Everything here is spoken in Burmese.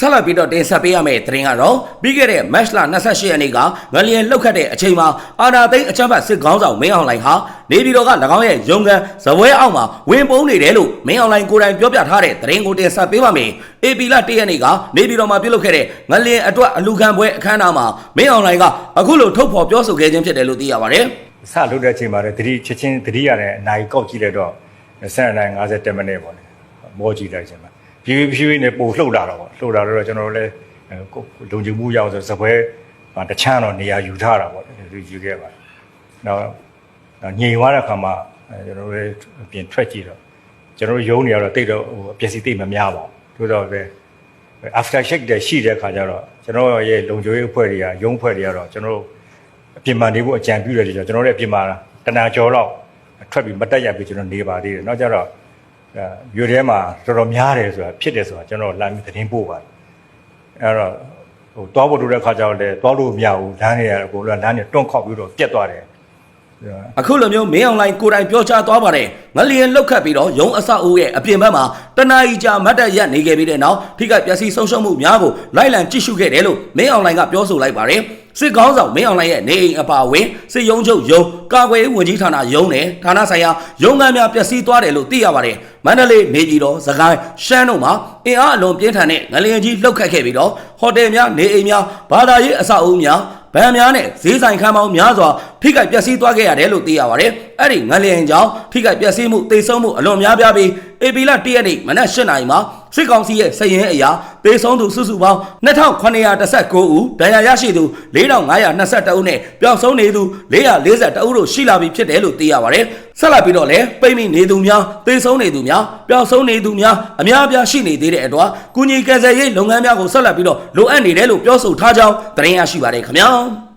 ဆက်လက်ပြီးတော့တင်ဆက်ပေးရမယ့်သတင်းကတော့ပြီးခဲ့တဲ့ match လ28ရက်နေ့ကငလျင်လှုပ်ခတ်တဲ့အချိန်မှာအာနာသိန်းအချမ်းဖတ်စစ်ကောင်းဆောင်မင်းအောင်လှိုင်ဟာနေပြည်တော်က၎င်းရဲ့ရုံးခန်းဇပွဲအောက်မှာဝင်ပုန်းနေတယ်လို့မင်းအောင်လှိုင်ကိုယ်တိုင်ပြောပြထားတဲ့သတင်းကိုတင်ဆက်ပေးပါမယ်။ AP လ1ရက်နေ့ကနေပြည်တော်မှာပြုလုပ်ခဲ့တဲ့ငလျင်အတွက်အလူခံပွဲအခမ်းအနားမှာမင်းအောင်လှိုင်ကအခုလိုထုတ်ဖော်ပြောဆိုခဲ့ခြင်းဖြစ်တယ်လို့သိရပါတယ်။စလုပ်တဲ့အချိန်မှာလည်းသတိချက်ချင်းသတိရတဲ့အနာကြီးကောက်ကြည့်လိုက်တော့7နိုင်50မိနစ်ပေါ့လေမောကြည့်လိုက်ချိန်မှာ ဖြည်းဖြည်းဖြည်းနဲ့ပို့လှုပ်လာတော့ပေါ့လှုပ်လာတော့ကျွန်တော်တို့လည်းကိုလုံခြုံမှုရအောင်ဆိုစပွဲတချမ်းတော့နေရာယူထားတာပေါ့ဒီယူခဲ့ပါတယ်နောက်ညင်သွားတဲ့ခါမှာကျွန်တော်တို့လည်းပြင်ထွက်ကြည့်တော့ကျွန်တော်တို့ယုံနေရတော့တိတ်တော့ဟိုအပျက်စီးတိတ်မများပါဘူးသို့တော့ပဲ after check တဲ့ရှိတဲ့ခါကျတော့ကျွန်တော်ရဲ့လုံခြုံရေးအဖွဲ့တွေကရုံးအဖွဲ့တွေကတော့ကျွန်တော်တို့အပြင်မှာနေဖို့အကြံပြုတယ်ကြကျွန်တော်တို့လည်းအပြင်မှာတနာကျော်တော့ထွက်ပြီးမတက်ရပြီးကျွန်တော်နေပါသေးတယ်နောက်ကျတော့ အဲမြို့ထဲမှာတော်တော်များတယ်ဆိုတာဖြစ်တယ်ဆိုတာကျွန်တော်လာပြီးသတင်းပို့ပါတယ်အဲ့တော့ဟိုတောဖို့တို့တဲ့ခါကျတော့လေတောလို့မရဘူးလမ်းတွေကအကုန်လုံးလမ်းတွေတွန့်ခောက်ပြီးတော့ပြက်သွားတယ် အခုလိုမျိုးမင်းအောင်လိုင်းကိုယ်တိုင်ပြောကြားသွားပါတယ်ငလျင်လောက်ခတ်ပြီးတော့ရုံအဆောက်အဦရဲ့အပြင်ဘက်မှာတနားကြီးကြာမတ်တက်ရက်နေခဲ့ပြီးတဲ့နောက်ထိခိုက်ပျက်စီးဆုံးရှုံးမှုများကိုလိုက်လံကြည့်ရှုခဲ့တယ်လို့မင်းအောင်လိုင်းကပြောဆိုလိုက်ပါတယ်စစ်ကောင်းဆောင်မင်းအောင်လိုင်းရဲ့နေအိမ်အပါအဝင်စစ်ရုံးချုပ်ရုံးကာကွယ်ရေးဝန်ကြီးဌာနရုံးနဲ့ဌာနဆိုင်ရာရုံးခန်းများပျက်စီးသွားတယ်လို့သိရပါတယ်မန္တလေးနေပြည်တော်စကိုင်းရှမ်းတို့မှာအင်အားအလွန်ပြင်းထန်တဲ့ငလျင်ကြီးလှုပ်ခတ်ခဲ့ပြီးတော့ဟိုတယ်များနေအိမ်များဘာသာရေးအဆောက်အဦများ ဗန်များနဲ့ဈေးဆိုင်ခန်းပေါင်းများစွာထိခိုက်ပျက်စီးသွားခဲ့ရတယ်လို့သိရပါတယ်။အဲ့ဒီငလျင်ကြောင့်ထိခိုက်ပျက်စီးမှုတိတ်ဆုံးမှုအလွန်များပြားပြီးအေပီလာ၁ရက်နေ့မနက်၈နာရီမှာ စစ်ကောင်စီရဲ့စည်ရင်အရာတေဆုံးသူစုစုပေါင်း2919ဦးဒဏ်ရာရရှိသူ4522ဦးနဲ့ပျောက်ဆုံးနေသူ442ဦးတို့ရှိလာပြီဖြစ်တယ်လို့သိရပါတယ်။ဆက်လက်ပြီးတော့လည်းပိတ်မိနေသူများတေဆုံးနေသူများပျောက်ဆုံးနေသူများအများအပြားရှိနေသေးတဲ့အတွက်ကုညီကယ်ဆယ်ရေးလုပ်ငန်းများကိုဆက်လက်ပြီးတော့လိုအပ်နေတယ်လို့ပြောဆိုထားကြောင်းသတင်းရရှိပါတယ်ခင်ဗျာ။